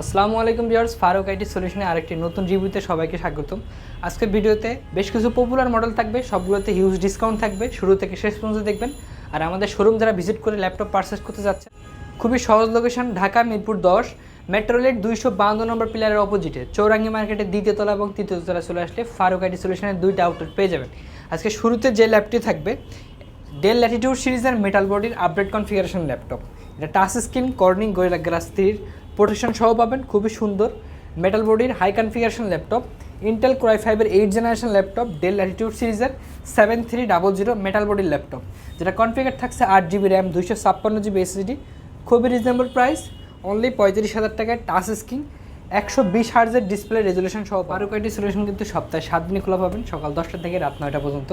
আসসালামু আলাইকুম viewers, Faruk IT সলিউশনে আরেকটি নতুন রিভিউতে সবাইকে স্বাগতম। আজকের ভিডিওতে বেশ কিছু পপুলার মডেল থাকবে, সবগুলোতে হিউজ ডিসকাউন্ট থাকবে, শুরু থেকে শেষ পর্যন্ত দেখবেন। আর আমাদের শোরুম যারা ভিজিট করে ল্যাপটপ পারচেস করতে যাচ্ছে, খুবই সহজ লোকেশন ঢাকা, মিরপুর দশ মেট্রোলেট দুইশো বাউন্ন নম্বর পিলারের অপোজিটে চৌরাঙ্গি মার্কেটের দ্বিতীয় তলা এবং তৃতীয় তলা চলে আসলে ফারুক আইটি সলিউশনের দুইটা আউটলেট পেয়ে যাবেন। আজকে শুরুতে যে ল্যাপটি থাকবে ডেল ল্যাটিটিউড সিরিজের মেটাল বডির আপডেট কনফিগারেশন ল্যাপটপ এটা touch screen Corning Gorilla glass থ্রির প্রোটেকশন সহ পাবেন, খুবই সুন্দর। মেটাল বডির high configuration laptop Intel core i ফাইভের eight generation laptop Dell Latitude সিরিজের seven three double zero metal বডির ল্যাপটপ যেটা কনফিগার থাকছে আট জিবি র্যাম দুইশো ছাপ্পান্ন জিবি এসএসডি খুবই রিজনেবল প্রাইস অনলি পঁয়ত্রিশ হাজার টাকায় টাচ স্ক্রিন একশো বিশ হার্জের ডিসপ্লে রেজলিউশন সহ আরও কয়েকটি সলিউশন কিন্তু সপ্তাহে সাত দিনই খোলা পাবেন, সকাল দশটা থেকে রাত নয়টা পর্যন্ত।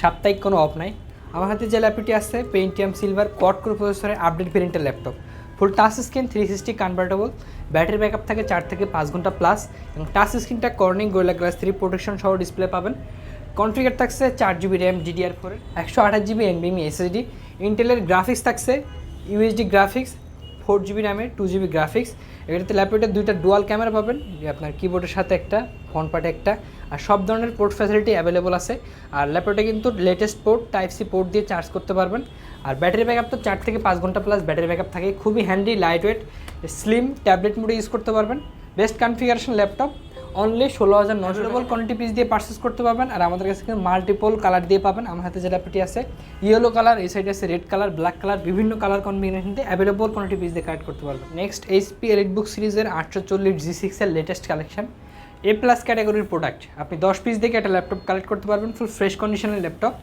সাপ্তাহিক কোনো অফ নাই। আমার হাতে যে ল্যাপটপটি আছে পেন্টিয়াম সিলভার কোয়াড কোর প্রসেসরের আপডেট ভেরিয়েন্টের laptop full touch screen three sixty convertible battery backup থাকে চার থেকে পাঁচ ঘণ্টা প্লাস এবং টাচ স্ক্রিনটা Corning Gorilla glass three protection সহ ডিসপ্লে পাবেন। কনফিগার থাকছে চার জিবি র্যাম ডিডিআর ফোরের একশো আঠাশ জিবি এনবিএমি এসএসডি ইন্টেলের গ্রাফিক্স থাকছে ইউএসডি গ্রাফিক্স ফোর জিবি র্যামের টু জিবি গ্রাফিক্স এটাতে ল্যাপটপে দুইটা ডুয়াল ক্যামেরা পাবেন আপনার কিবোর্ডের সাথে একটা ফোন পার্টে একটা, আর সব ধরনের পোর্ট ফ্যাসিলিটি অ্যাভেলেবল আছে। আর ল্যাপটপে কিন্তু latest port type C port দিয়ে চার্জ করতে পারবেন। আর ব্যাটারি ব্যাকআপ তো চার থেকে পাঁচ ঘণ্টা প্লাস ব্যাটারি ব্যাকআপ থাকে। খুবই handy light weight slim tablet মোডে ইউজ করতে পারবেন। বেস্ট কনফিগারেশন ল্যাপটপ অনলি ষোলো হাজার নশো ডবল কোয়ান্টিটি পিস দিয়ে পারচেস করতে পারবেন। আর আমাদের কাছে মাল্টিপল কালার দিয়ে পাবেন। আমার হাতে যে ল্যাপটপটি আছে ইয়েলো কালার এই সাইডে আছে রেড কালার ব্ল্যাক কালার বিভিন্ন কালার কম্বিনেশন দিয়ে অ্যাভেলেবল কোয়ান্টিটি পিস দিয়ে কালেক্ট করতে পারবেন। নেক্সট এইচপি এলিট বুক সিরিজের আটশো চল্লিশ জি সিক্সের লেটেস্ট কালেকশন এ প্লাস ক্যাটাগরির প্রোডাক্ট আপনি দশ পিস দেখে একটা ল্যাপটপ কালেক্ট করতে পারবেন। ফুল ফ্রেশ কন্ডিশনের ল্যাপটপ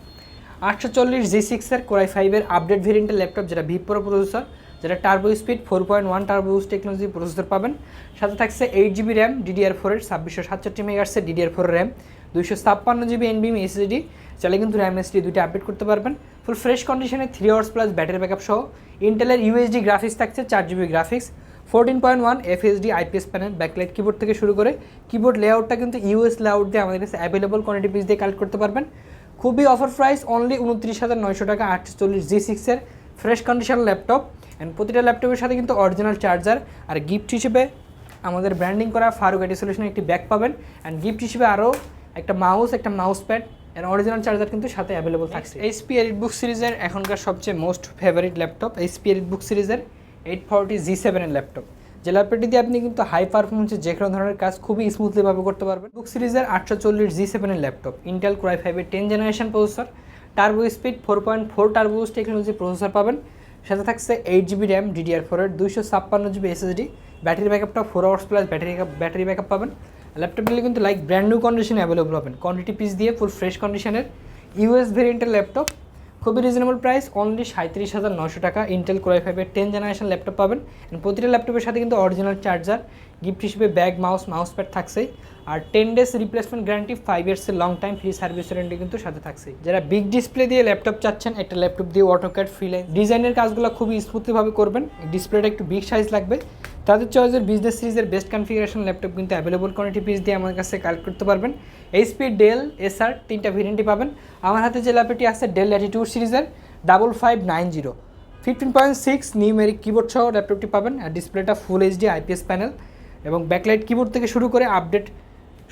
আটশো চল্লিশ জি সিক্সের কোরাই ফাইভের আপডেট ভেরিয়েন্টের ল্যাপটপ যেটা ভি প্রো প্রসেসর যেটা turbo speed four point one turbo technology processor পাবেন। সাথে থাকছে এইট জিবি র্যাম ডিডিআর ফোরের ছাব্বিশশো সাতষট্টি মেগার্সের ডিডিআর ফোর র্যাম দুইশো ছাপ্পান্ন জিবি এনবিএম এসএসডি চাইলে কিন্তু র্যাম এসডি দুইটা আপডেট করতে পারবেন। ফুল ফ্রেশ কন্ডিশনে three hours plus battery backup সহ ইন্টেলের ইউএসডি গ্রাফিক্স থাকছে চার GB graphics fourteen point one FHD IPS panel backlight keyboard থেকে শুরু করে কিবোর্ড লেআউটটা কিন্তু ইউএস লেআউট দিয়ে আমাদের কাছে অ্যাভেলেবল কোয়ান্টিটি পিস দিয়ে কালেক্ট করতে পারবেন। খুবই অফার প্রাইস অনলি উনত্রিশ হাজার নয়শো টাকা আটশো চল্লিশ জি সিক্সের ফ্রেশ কন্ডিশন ল্যাপটপ অ্যান্ড প্রতিটা ল্যাপটপের সাথে কিন্তু অরিজিনাল চার্জার আর গিফট হিসেবে আমাদের ব্র্যান্ডিং করা ফারুক আইটি সলিউশনের একটি ব্যাগ পাবেন অ্যান্ড গিফট হিসেবে আরও একটা মাউস একটা mouse pad and original charger কিন্তু সাথে অ্যাভেলেবল থাকছে। এইচপি এরিট বুক সিরিজের এখনকার সবচেয়ে most favourite laptop HP Elite book সিরিজের এইট ফর্টি জি সেভেনের ল্যাপটপ যে ল্যাপটপটি দিয়ে আপনি কিন্তু হাই পারফরমেন্সের যে কোনো ধরনের কাজ খুবই স্মুথলিভাবে করতে পারবেন। বুক সিরিজের আটশো চল্লিশ জি সেভেনের ল্যাপটপ ইন্টেল ক্রাই ফাইভের ten generation processor turbo speed four point four turbos technology processor পাবেন। সাথে থাকছে এইট জিবি র্যাম ডিডিআর ফোরের দুইশো ছাপ্পান্ন GB SSD battery ব্যাকআপটা four hours plus battery battery backup পাবেন। ল্যাপটপগুলি কিন্তু লাইক ব্র্যান্ড নিউ কন্ডিশনে অ্যাভেলেবল পাবেন। কোয়ান্টিটি পিস দিয়ে ফুল ফ্রেশ কন্ডিশনের ইউএস ভেরিয়েন্টের ল্যাপটপ খুবই রিজনেবল প্রাইস অনলি সাঁত্রিশ হাজার নশো টাকা। ইন্টেল কোরাই ফাইভের টেন জেনারেশন ল্যাপটপ পাবেন। প্রতিটা ল্যাপটপের সাথে কিন্তু অরিজিনাল চার্জার গিফট হিসেবে ব্যাগ মাউস মাউস প্যাড থাকছেই। আর ten days replacement guarantee five ইয়ার্সের long time free service warranty কিন্তু সাথে থাকছে যারা বিগ ডিসপ্লে দিয়ে ল্যাপটপ চাচ্ছেন, একটা ল্যাপটপ দিয়ে অটোক্যাড ফ্রিলাইন ডিজাইনের কাজগুলো খুবই স্মুথলিভাবে করবেন। ডিসপ্লেটা একটু বিগ সাইজ লাগবে। তাদের চয়েসের বিজনেস সিরিজের বেস্ট কনফিগারেশন ল্যাপটপ কিন্তু অ্যাভেলেবল কোয়ান্টিটি পিস দিয়ে আমার কাছে কালেক্ট করতে পারবেন। এইচপি ডেল এসআর তিনটা ভেরিয়েন্টই পাবেন। আমার হাতে যে ল্যাপটপটি আছে ডেল ল্যাটিটিউড সিরিজের double five nine zero fifteen point six new numeric keyboard সহ ল্যাপটপটি পাবেন আর ডিসপ্লেটা ফুল এইচডি আইপিএস প্যানেল এবং ব্যাকলাইট কিবোর্ড থেকে শুরু করে আপডেট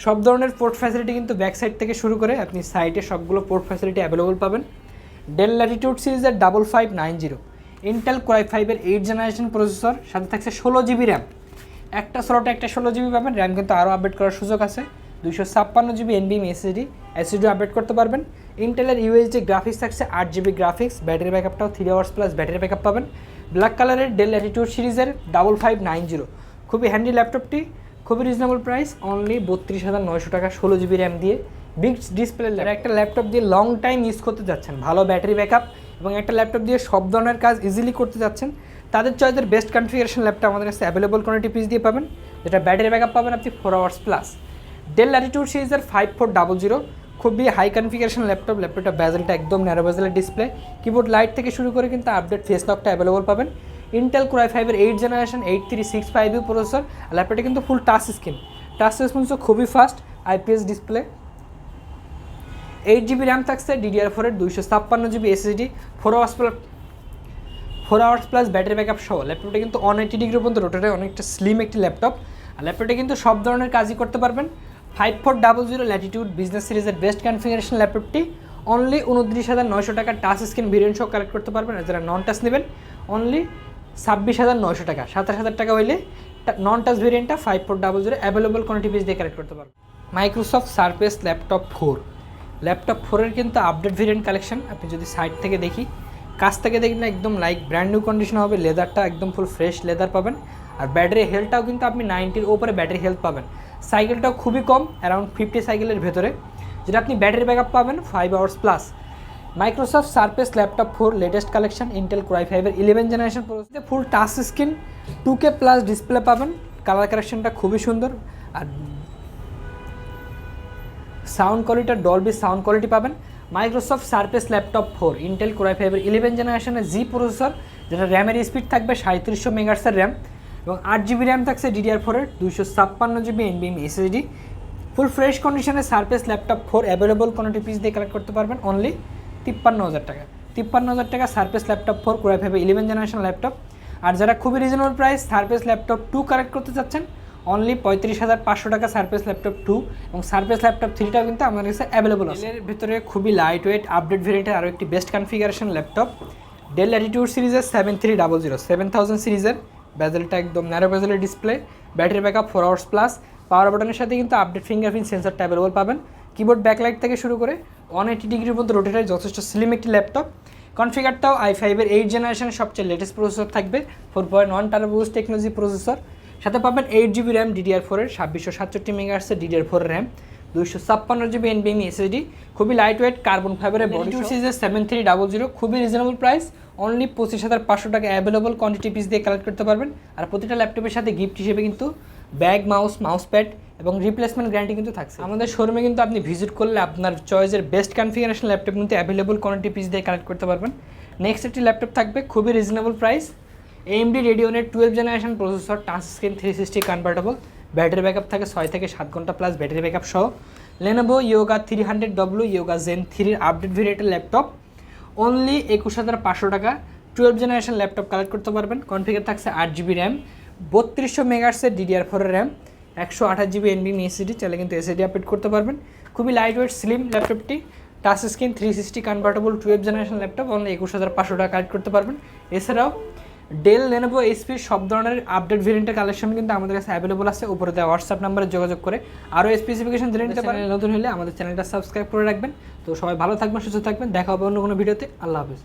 সব ধরনের পোর্ট ফ্যাসিলিটি কিন্তু ব্যাক সাইড থেকে শুরু করে আপনি সাইটে সবগুলো পোর্ট ফ্যাসিলিটি অ্যাভেলেবল পাবেন। ডেল ল্যাটিটিউড সিরিজের double five nine zero Intel core i ফাইভের এইট জেনারেশন প্রসেসর সাথে থাকছে ষোলো জিবি র্যাম একটা স্লটে একটা ষোলো জিবি পাবেন র্যাম কিন্তু আরও আপডেট করার সুযোগ আছে। দুইশো ছাপ্পান্ন জিবি এনবিএম এসএসডি এসএসডি আপডেট করতে পারবেন। ইন্টেলের ইউএসডি গ্রাফিক্স থাকছে আট GB graphics battery ব্যাকআপটাও three hours plus battery backup পাবেন। ব্ল্যাক কালারের ডেল ল্যাটিটিউড সিরিজের ডাবল ফাইভ নাইন জিরো খুবই হ্যান্ডি ল্যাপটপটি খুবই রিজনেবল প্রাইস অনলি বত্রিশ হাজার নয়শো টাকা ষোলো জিবি র্যাম দিয়ে। বিগ ডিসপ্লে একটা ল্যাপটপ দিয়ে লং টাইম ইউজ করতে যাচ্ছেন, ভালো ব্যাটারি ব্যাকআপ এবং একটা ল্যাপটপ দিয়ে সব ধরনের কাজ ইজিলি করতে যাচ্ছেন, তাদের চয়েসের বেস্ট কনফিগারেশন ল্যাপটপ আমাদের কাছে অ্যাভেলেবল কোয়ান্টিটি পিস দিয়ে পাবেন, যেটা ব্যাটারি ব্যাকআপ পাবেন আপনি four hours plus Dell Latitude সিরিজের ফাইভ ফোর ডাবল জিরো খুবই হাই কনফিগারেশন ল্যাপটপ ল্যাপটপটা ব্যাজেলটা একদম ন্যারো ব্যাজেলের ডিসপ্লে কিবোর্ড লাইট থেকে শুরু করে কিন্তু আপডেট ফেস লকটা অ্যাভেলেবল পাবেন। ইন্টেল ক্রাই ফাইভের eight generation eight three six five processor ল্যাপটপটা কিন্তু ফুল টাচ স্ক্রিন টাচ রেসপন্সও খুবই fast IPS display eight GB RAM থাকছে ডিডিআর ফোরের দুইশো ছাপ্পান্ন GB SSD four hours plus four hours plus battery backup সহ। ল্যাপটপটা কিন্তু অন এইটি ডিগ্রি পর্যন্ত রোটারে অনেকটা স্লিম একটি ল্যাপটপ আর ল্যাপটপটা কিন্তু সব ধরনের কাজই করতে পারবেন। Five four double zero Latitude business সিরিজের বেস্ট কনফিগারেশন ল্যাপটপটি অনলি উনত্রিশ হাজার নয়শো টাকা টাচ স্ক্রিন ভেরিয়েন্ট সহ কালেক্ট করতে পারবেন। আর যারা নন টাচ নেবেন অনলি ছাব্বিশ হাজার নয়শো টাকা, সাতাশ হাজার টাকা হইলে non touch ভেরিয়েন্টটা five four double zero available quantity piece দিয়ে কালেক্ট করতে পারবেন। Microsoft Surface laptop four laptop ফোরের কিন্তু আপডেট ভেরিয়েন্ট কালেকশন আপনি যদি সাইড থেকে দেখি, কাছ থেকে দেখলে একদম লাইক ব্র্যান্ড নিউ কন্ডিশন হবে লেদারটা একদম ফুল ফ্রেশ লেদার পাবেন। আর ব্যাটারি হেলথটাও কিন্তু আপনি নাইনটির ওপরে ব্যাটারি হেলথ পাবেন। সাইকেলটাও খুবই কম অ্যারাউন্ড ফিফটি সাইকেলের ভেতরে। যেটা আপনি ব্যাটারি ব্যাকআপ পাবেন five hours plus Microsoft Surface laptop four latest collection Intel core i ফাইভের ইলেভেন জেনারেশন প্রসেসে full touch screen two K plus display পাবেন। কালার কালেকশনটা খুবই সুন্দর। আর sound quality Dolby sound quality পাবেন। Microsoft Surface laptop four Intel core i ফাইভের eleven জেনারেশনের G processor যেটা র্যামের স্পিড থাকবে সাঁত্রিশশো মেগার্সের র্যাম এবং আট জিবি র্যাম থাকছে ডিডিআর ফোরের দুইশো ছাপ্পান্ন জিবি এনবিএম এসএসডি ফুল ফ্রেশ কন্ডিশনে সার্ফেস ল্যাপটপ ফোর অ্যাভেলেবল কোনো পিস দিয়ে কালেক্ট করতে পারবেন অনলি তিপ্পান্ন হাজার টাকা। তিপ্পান্ন হাজার টাকা Surface laptop four core i ফাইভের ইলেভেন জেনারেশন ল্যাপটপ আর যারা খুবই reasonable price Surface laptop two collect করতে চাচ্ছেন অনলি পঁয়ত্রিশ হাজার পাঁচশো টাকা সার্ফেস ল্যাপটপ টু এবং সার্ফেস ল্যাপটপ থ্রিটাও কিন্তু আমাদের কাছে অ্যাভেলেবল আছে। এর ভিতরে খুবই লাইট ওয়েট আপডেট ভেরিয়েন্টের আরও একটি best configuration laptop Dell attitude সিরিজের seven three double zero seven thousand সিরিজের ব্যাজেলটা একদম narrow ব্যাজেলের display battery backup four hours plus power বাটনের সাথে কিন্তু আপডেট ফিঙ্গারপ্রিন্ট সেন্সারটা অ্যাভেলেবল পাবেন। কিবোর্ড ব্যাকলাইট থেকে শুরু করে ওয়ান এইটি ডিগ্রির মধ্যে রোটেটার যথেষ্ট স্লিম একটি ল্যাপটপ কনফিগারটাও আই ফাইভের এইট জেনারেশনের সবচেয়ে লেটেস্ট প্রসেসর থাকবে four point one turbos technology processor সাথে পাবেন এইট জিবি র্যাম ডিডিআর ফোরের ছাব্বিশশো সাতষট্টি মেগাহার্সের ডিডিআর ফোর র্যাম দুইশো ছাপ্পান্ন জিবি এনবিএমি এসএসডি খুবই লাইট ওয়েট কার্বন ফাইবারের বডি টু সিরিজের সেভেন থ্রি ডাবল জিরো খুবই রিজনেবল প্রাইস অনলি পঁচিশ হাজার পাঁচশো টাকা অ্যাভেলেবল কোয়ান্টিটি পিস দিয়ে কালেক্ট করতে পারবেন। আর প্রতিটা ল্যাপটপের সাথে গিফট হিসেবে কিন্তু ব্যাগ মাউস মাউস প্যাড এবং রিপ্লেসমেন্ট গ্যারান্টি কিন্তু থাকছে। আমাদের শোরুমে কিন্তু আপনি ভিজিট করলে আপনার চয়েসের বেস্ট কনফিগারেশন ল্যাপটপ কিন্তু অ্যাভেলেবল কোয়ান্টিটি পিস দিয়ে কালেক্ট করতে পারবেন। নেক্সট একটি ল্যাপটপ থাকবে খুবই reasonable price AMD রেডিওনের twelve generation processor touch screen three sixty convertible battery backup থাকে ছয় থেকে সাত ঘণ্টা প্লাস ব্যাটারি ব্যাকআপ সহ। Lenovo Yoga three hundred W Yoga Gen থ্রির আপডেট ভেরিয়েন্টের ল্যাপটপ অনলি একুশ হাজার পাঁচশো টাকা। টুয়েলভ জেনারেশন ল্যাপটপ কালেক্ট করতে পারবেন। কনফিগার থাকছে আট জিবি র্যাম বত্রিশশো মেগার্সের ডিডিআর ফোরের র্যাম একশো আঠাশ জিবি এনবিএম এসিডি চাইলে কিন্তু এসিডি আপডেট করতে পারবেন। খুবই লাইট ওয়েট স্লিম ল্যাপটপটি touch screen three sixty convertible twelve generation laptop only একুশ হাজার পাঁচশো টাকা কালেক্ট করতে পারবেন। এছাড়াও ডেল লেনোভো এসপি সব ধরনের আপডেট ভেরিয়েন্টের কালেকশন কিন্তু আমাদের কাছে অ্যাভেলেবল আছে। উপরে দেওয়া হোয়াটসঅ্যাপ নাম্বারে যোগাযোগ করে। আরও স্পেসিফিকেশন জেনে নিতে পারেন। নতুন হলে আমাদের চ্যানেলটা সাবস্ক্রাইব করে রাখবেন। তো সবাই ভালো থাকবেন, সুস্থ থাকবেন। দেখা হবে অন্য কোনো ভিডিওতে। আল্লাহ হাফিজ।